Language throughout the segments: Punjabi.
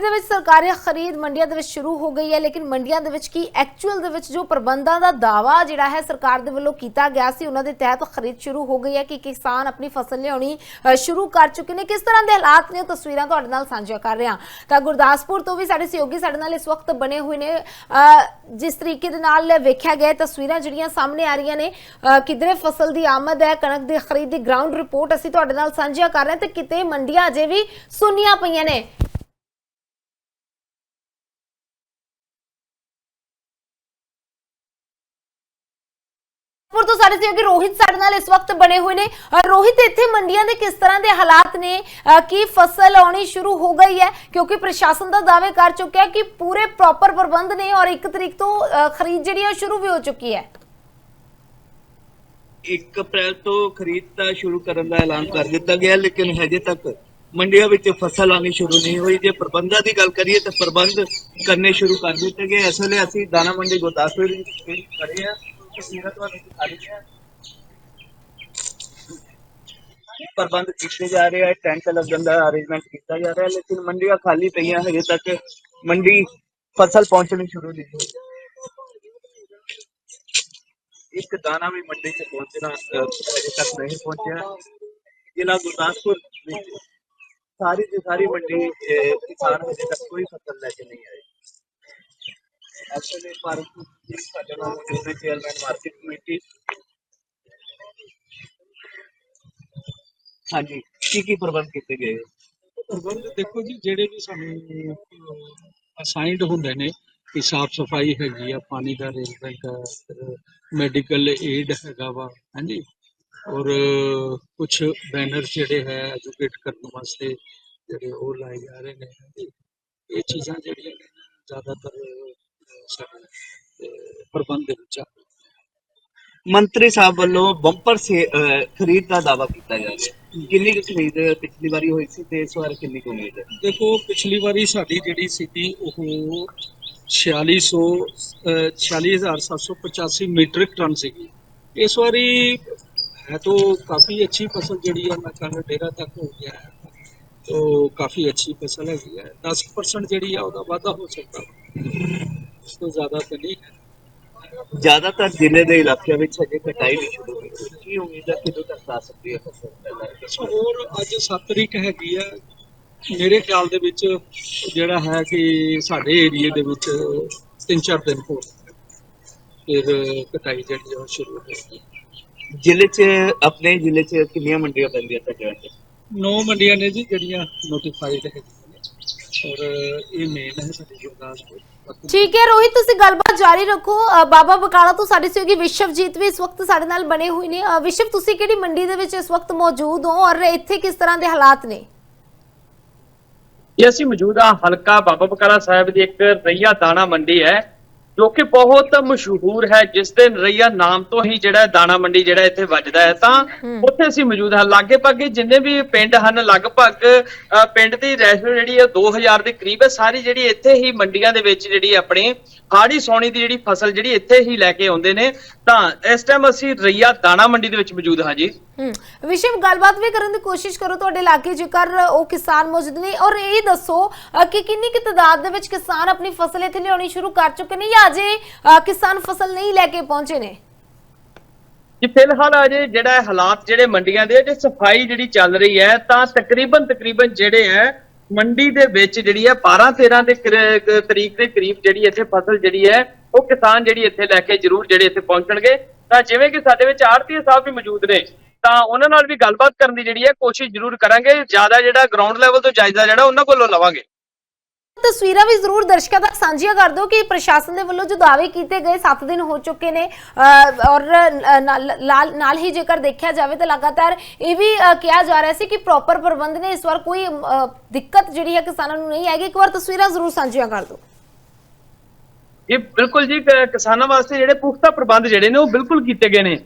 ਸੂਬੇ ਦੇ ਵਿੱਚ ਸਰਕਾਰੀ ਖਰੀਦ ਮੰਡੀਆਂ ਦੇ ਵਿੱਚ ਸ਼ੁਰੂ ਹੋ ਗਈ ਹੈ ਲੇਕਿਨ ਮੰਡੀਆਂ ਦੇ ਵਿੱਚ ਕੀ ਐਕਚੁਅਲ ਦੇ ਵਿੱਚ ਜੋ ਪ੍ਰਬੰਧਾਂ ਦਾ ਦਾਵਾ ਜਿਹੜਾ ਹੈ ਸਰਕਾਰ ਦੇ ਵੱਲੋਂ ਕੀਤਾ ਗਿਆ ਸੀ ਉਹਨਾਂ ਦੇ ਤਹਿਤ ਖਰੀਦ ਸ਼ੁਰੂ ਹੋ ਗਈ ਹੈ ਕਿ ਕਿਸਾਨ ਆਪਣੀ ਫਸਲ ਲਿਆਉਣੀ ਸ਼ੁਰੂ ਕਰ ਚੁੱਕੇ ਨੇ। ਕਿਸ ਤਰ੍ਹਾਂ ਦੇ ਹਾਲਾਤ ਨੇ ਉਹ ਤਸਵੀਰਾਂ ਤੁਹਾਡੇ ਨਾਲ ਸਾਂਝੀਆਂ ਕਰ ਰਹੇ ਹਾਂ। ਤਾਂ ਗੁਰਦਾਸਪੁਰ ਤੋਂ ਵੀ ਸਾਡੇ ਸਹਿਯੋਗੀ ਸਾਡੇ ਨਾਲ ਇਸ ਵਕਤ ਬਣੇ ਹੋਏ ਨੇ। ਅ, ਜਿਸ ਤਰੀਕੇ ਦੇ ਨਾਲ ਵੇਖਿਆ ਗਿਆ ਤਸਵੀਰਾਂ ਜਿਹੜੀਆਂ ਸਾਹਮਣੇ ਆ ਰਹੀਆਂ ਨੇ ਅ, ਕਿਧਰੇ ਫਸਲ ਦੀ ਆਮਦ ਹੈ ਕਣਕ ਦੀ ਖਰੀਦ ਦੀ ਗਰਾਊਂਡ ਰਿਪੋਰਟ ਅਸੀਂ ਤੁਹਾਡੇ ਨਾਲ ਸਾਂਝੀਆਂ ਕਰ ਰਹੇ ਹਾਂ ਤੇ ਕਿਤੇ ਮੰਡੀਆਂ ਅਜੇ ਵੀ ਸੁੰਨੀਆਂ ਪਈਆਂ ਨੇ। ਪੁਰ ਤੋਂ ਸਾਡੇ ਸਹਿਯੋਗੀ ਰੋਹਿਤ ਸਾਡੇ ਨਾਲ ਇਸ ਵਕਤ ਬਣੇ ਹੋਏ ਨੇ। ਰੋਹਿਤ, ਇੱਥੇ ਮੰਡੀਆਂ ਦੇ ਕਿਸ ਤਰ੍ਹਾਂ ਦੇ ਹਾਲਾਤ ਨੇ? ਕੀ ਫਸਲ ਆਉਣੀ ਸ਼ੁਰੂ ਹੋ ਗਈ ਹੈ? ਕਿਉਂਕਿ ਪ੍ਰਸ਼ਾਸਨ ਦਾ ਦਾਅਵੇ ਕਰ ਚੁੱਕਿਆ ਕਿ ਪੂਰੇ ਪ੍ਰੋਪਰ ਪ੍ਰਬੰਧ ਨੇ ਔਰ 1 ਤਰੀਕ ਤੋਂ ਖਰੀਦ ਜਿਹੜੀ ਹੈ ਸ਼ੁਰੂ ਵੀ ਹੋ ਚੁੱਕੀ ਹੈ। 1 ਅਪ੍ਰੈਲ ਤੋਂ ਖਰੀਦ ਤਾਂ ਸ਼ੁਰੂ ਕਰਨ ਦਾ ਐਲਾਨ ਕਰ ਦਿੱਤਾ ਗਿਆ, ਲੇਕਿਨ ਹਜੇ ਤੱਕ ਮੰਡੀਆਂ ਵਿੱਚ ਫਸਲ ਆਣੀ ਸ਼ੁਰੂ ਨਹੀਂ ਹੋਈ। ਜੇ ਪ੍ਰਬੰਧਾਂ ਦੀ ਗੱਲ ਕਰੀਏ ਤਾਂ ਪ੍ਰਬੰਧ ਕਰਨੇ ਸ਼ੁਰੂ ਕਰ ਦਿੱਤੇ ਗਏ। ਇਸ ਵੇਲੇ ਅਸੀਂ ਦਾਣਾ ਮੰਡੀ ਗੁਰਦਾਸਪੁਰ ਵਿੱਚ ਖੜੇ ਹਾਂ। ਤਸਵੀਰਾਂ ਤੁਹਾਨੂੰ ਦਿਖਾ ਰਹੇ ਹਾਂ। ਪ੍ਰਬੰਧ ਕੀਤੇ ਜਾ ਰਹੇ ਆ, ਟੈਂਟ ਲੱਗਣ ਦਾ ਅਰੇਂਜਮੈਂਟ ਕੀਤਾ ਜਾ ਰਿਹਾ, ਲੇਕਿਨ ਮੰਡੀਆਂ ਖਾਲੀ ਪਈਆਂ ਹਜੇ ਤੱਕ। ਮੰਡੀ ਫਸਲ ਪਹੁੰਚਣੀ ਸ਼ੁਰੂ ਨਹੀਂ ਹੋਈ। ਇੱਕ ਦਾਣਾ ਵੀ ਮੰਡੀ 'ਚ ਪਹੁੰਚਣਾ ਹਜੇ ਤੱਕ ਨਹੀਂ ਪਹੁੰਚਿਆ। ਜ਼ਿਲ੍ਹਾ ਗੁਰਦਾਸਪੁਰ ਵਿੱਚ ਸਾਰੀ ਦੀ ਸਾਰੀ ਮੰਡੀ ਕਿਸਾਨ ਹਜੇ ਤੱਕ ਕੋਈ ਫਸਲ ਲੈ ਕੇ ਨਹੀਂ ਆਏ। ਐਕਚੁਅਲੀ ਭਾਰਤ ਸਾਡੇ ਨਾਲ ਮੌਜੂਦ ਚੇਅਰਮੈਨ ਮਾਰਕੀਟ ਕਮੇਟੀ ਹਾਂਜੀ, ਕੀ ਕੀ ਪ੍ਰਬੰਧ ਕੀਤੇ ਗਏ? ਪ੍ਰਬੰਧ ਦੇਖੋ ਜੀ, ਜਿਹੜੇ ਵੀ ਸਾਨੂੰ ਅਸਾਈਨਡ ਹੁੰਦੇ ਨੇ ਕਿ ਸਾਫ਼ ਸਫ਼ਾਈ ਹੈਗੀ ਆ, ਪਾਣੀ ਦਾ ਅਰੇਂਜਮੈਂਟ ਮੈਡੀਕਲ ਏਡ ਹੈਗਾ ਵਾ, ਹਾਂਜੀ। ਔਰ ਕੁਝ ਬੈਨਰ ਜਿਹੜੇ ਹੈ ਐਜੂਕੇਟ ਕਰਨ ਵਾਸਤੇ ਜਿਹੜੇ ਉਹ ਲਾਏ ਜਾ ਰਹੇ ਨੇ ਇਹ ਚੀਜ਼ਾਂ ਜਿਹੜੀਆਂ ਜ਼ਿਆਦਾਤਰ ਸਾਡੇ ਪ੍ਰਬੰਧ ਦੇ ਵਿੱਚ ਮੰਤਰੀ ਸਾਹਿਬ ਵੱਲੋਂ ਬੰਪਰ ਖਰੀਦ ਦਾ ਦਾਵਾ ਕੀਤਾ ਜਾ ਰਿਹਾ ਕਿੰਨੀ ਕੁ ਖਰੀਦ ਪਿਛਲੀ ਵਾਰੀ ਹੋਈ ਸੀ ਤੇ ਇਸ ਵਾਰ ਕਿੰਨੀ ਕੁ ਉਮੀਦ ਹੈ? ਦੇਖੋ, ਪਿਛਲੀ ਵਾਰੀ ਸਾਡੀ ਜਿਹੜੀ ਸੀਗੀ ਉਹ 4600 ਅਹ 46785 ਮੀਟ੍ਰਿਕ ਟਨ ਸੀਗੀ। ਇਸ ਵਾਰੀ ਹੈ ਤਾਂ ਕਾਫੀ ਅੱਛੀ ਫਸਲ ਜਿਹੜੀ ਹੈ ਮੈਂ ਕਹਿੰਦਾ ਡੇਰਾ ਤੱਕ ਹੋ ਗਿਆ ਹੈ, ਤੋ ਕਾਫੀ ਅੱਛੀ ਫਸਲ ਹੈਗੀ ਹੈ। 10% ਜਿਹੜੀ ਹੈ ਉਹਦਾ ਵਾਧਾ ਹੋ ਸਕਦਾ। ਉਸ ਤੋਂ ਜ਼ਿਆਦਾ ਤਾਂ ਨਹੀਂ ਹੈ। ਜ਼ਿਆਦਾਤਰ ਜ਼ਿਲ੍ਹੇ ਦੇ ਇਲਾਕਿਆਂ ਵਿੱਚ ਹਜੇ ਕਟਾਈ ਨਹੀਂ ਸ਼ੁਰੂ ਹੋਈ। ਕੀ ਉਮੀਦ ਹੈ ਕਿਦੋਂ ਤੱਕ ਆ ਸਕਦੀ ਹੈ ਫਸਲ ਸੋ ਹੋਰ ਅੱਜ 7 ਤਰੀਕ ਹੈਗੀ ਹੈ ਮੇਰੇ ਖਿਆਲ ਦੇ ਵਿੱਚ ਜਿਹੜਾ ਹੈ ਕਿ ਸਾਡੇ ਏਰੀਏ ਦੇ ਵਿੱਚ 3-4 ਦਿਨ ਹੋਰ ਫਿਰ ਕਟਾਈ ਜਿਹੜੀ ਆ ਉਹ ਸ਼ੁਰੂ ਹੋ ਜਾਏਗੀ। ਜ਼ਿਲ੍ਹੇ 'ਚ ਆਪਣੇ ਜ਼ਿਲ੍ਹੇ 'ਚ ਕਿੰਨੀਆਂ ਮੰਡੀਆਂ ਪੈਂਦੀਆਂ ਵਿੱਚ ਨੌ ਮੰਡੀਆਂ ਨੇ ਜੀ ਜਿਹੜੀਆਂ ਨੋਟੀਫਾਈਡ ਨੇ ਔਰ ਇਹ ਮੇਨ ਹੈ ਸਾਡੀ ਗੁਰਦਾਸਪੁਰ ਬਾਕੀ ਠੀਕ ਹੈ ਰੋਹਿਤ ਤੁਸੀਂ ਗੱਲਬਾਤ ਜਾਰੀ ਰੱਖੋ। ਬਾਬਾ ਬਕਾਲਾ ਤੋਂ ਸਾਡੇ ਸਹਿਯੋਗੀ ਵਿਸ਼ਵਜੀਤ ਵੀ ਇਸ ਵਕਤ ਸਾਡੇ ਨਾਲ ਬਣੇ ਹੋਏ ਨੇ। ਵਿਸ਼ਵ ਤੁਸੀਂ ਕਿਹੜੀ ਮੰਡੀ ਦੇ ਵਿੱਚ ਇਸ ਵਕਤ ਮੌਜੂਦ ਹੋ ਔਰ ਇੱਥੇ ਕਿਸ ਤਰ੍ਹਾਂ ਦੇ ਹਾਲਾਤ ਨੇ? ਇਹ ਅਸੀਂ ਮੌਜੂਦ ਹਾਂ ਹਲਕਾ ਬਾਬਾ ਬਕਾਲਾ ਸਾਹਿਬ ਦੀ ਇੱਕ ਰਈਆ ਦਾਣਾ ਮੰਡੀ ਹੈ। ਜੋ ਕਿ ਬਹੁਤ ਮਸ਼ਹੂਰ ਹੈ ਜਿਸ ਦੇ ਰਈਆ ਨਾਮ ਤੋਂ ਹੀ ਜਿਹੜਾ ਦਾਣਾ ਮੰਡੀ ਜਿਹੜਾ ਇੱਥੇ ਵੱਜਦਾ ਹੈ ਤਾਂ ਉੱਥੇ ਅਸੀਂ ਮੌਜੂਦ ਹਾਂ। ਲਾਗੇ ਪਾਗੇ ਜਿੰਨੇ ਵੀ ਪਿੰਡ ਹਨ ਲਗਭਗ ਪਿੰਡ ਦੀ ਰੈਸ਼ੋ ਜਿਹੜੀ ਹੈ 2000 ਦੇ ਕਰੀਬ ਹੈ। ਸਾਰੀ ਜਿਹੜੀ ਇੱਥੇ ਹੀ ਮੰਡੀਆਂ ਦੇ ਵਿੱਚ ਜਿਹੜੀ ਆਪਣੀ ਹਾੜੀ ਸੌਣੀ ਦੀ ਜਿਹੜੀ ਫਸਲ ਜਿਹੜੀ ਇੱਥੇ ਹੀ ਲੈ ਕੇ ਆਉਂਦੇ ਨੇ ਤਾਂ ਇਸ ਟਾਈਮ ਅਸੀਂ ਰਈਆ ਦਾਣਾ ਮੰਡੀ ਦੇ ਵਿੱਚ ਮੌਜੂਦ ਹਾਂ ਜੀ। ਵਿਸ਼ਵ ਗੱਲਬਾਤ ਵੀ ਕਰਨ ਦੀ ਕੋਸ਼ਿਸ਼ ਕਰੋ ਤੁਹਾਡੇ ਇਲਾਕੇ ਜੇਕਰ ਉਹ ਕਿਸਾਨ ਮੌਜੂਦ ਨੇ। ਔਰ ਇਹ ਦੱਸੋ ਕਿ ਕਿੰਨੀ ਕਿ ਤਾਦਾਦ ਦੇ ਵਿੱਚ ਕਿਸਾਨ ਆਪਣੀ ਫਸਲ ਇੱਥੇ ਲਿਆਉਣੀ ਸ਼ੁਰੂ ਕਰ ਚੁੱਕੇ ਨੇ ਜਾਂ ਅਜੇ ਕਿਸਾਨ ਫਸਲ ਨਹੀਂ ਲੈ ਕੇ ਪਹੁੰਚੇ ਨੇ। ਜੀ, ਫਿਲਹਾਲ ਅਜੇ ਜਿਹੜਾ ਹਾਲਾਤ ਜਿਹੜੇ ਮੰਡੀਆਂ ਦੇ ਜੇ ਸਫ਼ਾਈ ਜਿਹੜੀ ਚੱਲ ਰਹੀ ਹੈ, ਤਾਂ ਤਕਰੀਬਨ ਤਕਰੀਬਨ ਜਿਹੜੇ ਹੈ, ਮੰਡੀ ਦੇ ਵਿੱਚ ਜਿਹੜੀ ਹੈ 12 13 ਦੇ ਤਰੀਕ ਦੇ ਕਰੀਬ ਜਿਹੜੀ ਇੱਥੇ ਫਸਲ ਜਿਹੜੀ ਹੈ, ਉਹ ਕਿਸਾਨ ਜਿਹੜੀ ਇੱਥੇ ਲੈ ਕੇ ਜ਼ਰੂਰ ਜਿਹੜੇ ਇੱਥੇ ਪਹੁੰਚਣਗੇ। ਤਾਂ ਜਿਵੇਂ ਕਿ ਸਾਡੇ ਵਿੱਚ ਆੜਤੀਏ ਸਾਹਿਬ ਵੀ ਮੌਜੂਦ ਨੇ, ਤਾਂ ਉਹਨਾਂ ਨਾਲ ਵੀ ਗੱਲਬਾਤ ਕਰਨ ਦੀ ਜਿਹੜੀ ਹੈ, ਕੋਸ਼ਿਸ਼ ਜ਼ਰੂਰ ਕਰਾਂਗੇ। ਜ਼ਿਆਦਾ ਜਿਹੜਾ ਗਰਾਊਂਡ ਲੈਵਲ ਤੋਂ ਜਾਇਜ਼ਾ ਜਿਹੜਾ, ਉਹਨਾਂ ਕੋਲੋਂ ਲਵਾਂਗੇ। ਤਸਵੀਰਾਂ ਵੀ ਜ਼ਰੂਰ ਦਰਸ਼ਕਾਂ ਤੱਕ ਸਾਂਝੀਆਂ ਕਰ ਦਿਓ ਕਿ ਪ੍ਰਸ਼ਾਸਨ ਦੇ ਵੱਲੋਂ ਜੋ ਦਾਅਵੇ ਕੀਤੇ ਗਏ 7 ਦਿਨ ਹੋ ਚੁੱਕੇ ਨੇ ਔਰ ਨਾਲ ਨਾਲ- ਹੀ ਜੇਕਰ ਦੇਖਿਆ ਜਾਵੇ ਤਾਂ ਲਗਾਤਾਰ ਇਹ ਵੀ ਕਿਹਾ ਜਾ ਰਿਹਾ ਸੀ ਕਿ ਪ੍ਰੋਪਰ ਪ੍ਰਬੰਧ ਨੇ ਇਸ ਵਾਰ ਕੋਈ ਦਿੱਕਤ ਜਿਹੜੀ ਹੈ ਕਿਸਾਨਾਂ ਨੂੰ ਨਹੀਂ ਆਏਗੀ। ਇੱਕ ਵਾਰ ਤਸਵੀਰਾਂ ਜ਼ਰੂਰ ਸਾਂਝੀਆਂ ਕਰ ਦਿਓ। ਇਹ ਬਿਲਕੁਲ ਜੀ ਕਿਸਾਨਾਂ ਵਾਸਤੇ ਜਿਹੜੇ ਪੁਖਤਾ ਪ੍ਰਬੰਧ ਜਿਹੜੇ ਨੇ ਉਹ ਬਿਲਕੁਲ ਕੀਤੇ ਗਏ ਨੇ।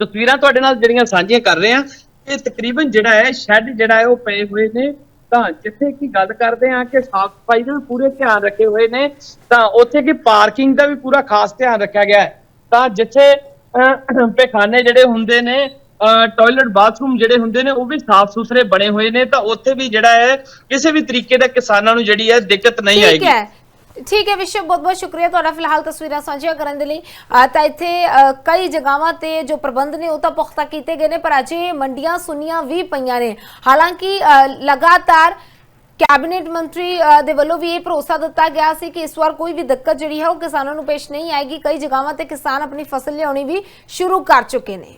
ਤਸਵੀਰਾਂ ਤੁਹਾਡੇ ਨਾਲ ਜਿਹੜੀਆਂ ਸਾਂਝੀਆਂ ਕਰ ਰਹੇ ਆ ਇਹ ਤਕਰੀਬਨ ਜਿਹੜਾ ਹੈ, ਸ਼ੈੱਡ ਜਿਹੜਾ ਹੈ ਉਹ ਪਏ ਹੋਏ ਨੇ। ਤਾਂ ਜਿੱਥੇ ਕੀ ਗੱਲ ਕਰਦੇ ਆ ਕਿ ਸਾਫ਼ ਸਫ਼ਾਈ ਦਾ ਪੂਰੇ ਧਿਆਨ ਰੱਖੇ ਹੋਏ ਨੇ ਤਾਂ ਉੱਥੇ ਕੀ ਪਾਰਕਿੰਗ ਦਾ ਵੀ ਪੂਰਾ ਖਾਸ ਧਿਆਨ ਰੱਖਿਆ ਗਿਆ ਹੈ। ਤਾਂ ਜਿੱਥੇ ਪਖਾਨੇ ਜਿਹੜੇ ਹੁੰਦੇ ਨੇ ਟਾਇਲਟ ਬਾਥਰੂਮ ਜਿਹੜੇ ਹੁੰਦੇ ਨੇ ਉਹ ਵੀ ਸਾਫ਼ ਸੁਥਰੇ ਬਣੇ ਹੋਏ ਨੇ ਤਾਂ ਉੱਥੇ ਵੀ ਜਿਹੜਾ ਹੈ ਕਿਸੇ ਵੀ ਤਰੀਕੇ ਦਾ ਕਿਸਾਨਾਂ ਨੂੰ ਜਿਹੜੀ ਹੈ ਦਿੱਕਤ ਨਹੀਂ ਆਏਗੀ। ਠੀਕ ਹੈ ਵਿਸ਼ਵ, ਬਹੁਤ ਬਹੁਤ ਸ਼ੁਕਰੀਆ ਤੁਹਾਡਾ ਫਿਲਹਾਲ ਤਸਵੀਰਾਂ ਸਾਂਝੀਆਂ ਕਰਨ ਦੇ ਲਈ। ਤਾਂ ਇੱਥੇ ਕਈ ਜਗ੍ਹਾਵਾਂ ਤੇ ਜੋ ਪ੍ਰਬੰਧ ਨੇ ਉਹ ਤਾਂ ਪੁਖਤਾ ਕੀਤੇ ਗਏ ਨੇ, ਪਰ ਅਜੇ ਮੰਡੀਆਂ ਸੁਨੀਆਂ ਵੀ ਪਈਆਂ ਨੇ। ਹਾਲਾਂਕਿ ਲਗਾਤਾਰ ਕੈਬਨਿਟ ਮੰਤਰੀ ਦੇ ਵੱਲੋਂ ਵੀ ਇਹ ਭਰੋਸਾ ਦਿੱਤਾ ਗਿਆ ਸੀ ਕਿ ਇਸ ਵਾਰ ਕੋਈ ਵੀ ਦਿੱਕਤ ਜਿਹੜੀ ਹੈ ਉਹ ਕਿਸਾਨਾਂ ਨੂੰ ਪੇਸ਼ ਨਹੀਂ ਆਏਗੀ। ਕਈ ਜਗ੍ਹਾਵਾਂ ਤੇ ਕਿਸਾਨ ਆਪਣੀ ਫਸਲ ਲਿਆਉਣੀ ਵੀ ਸ਼ੁਰੂ ਕਰ ਚੁੱਕੇ ਨੇ।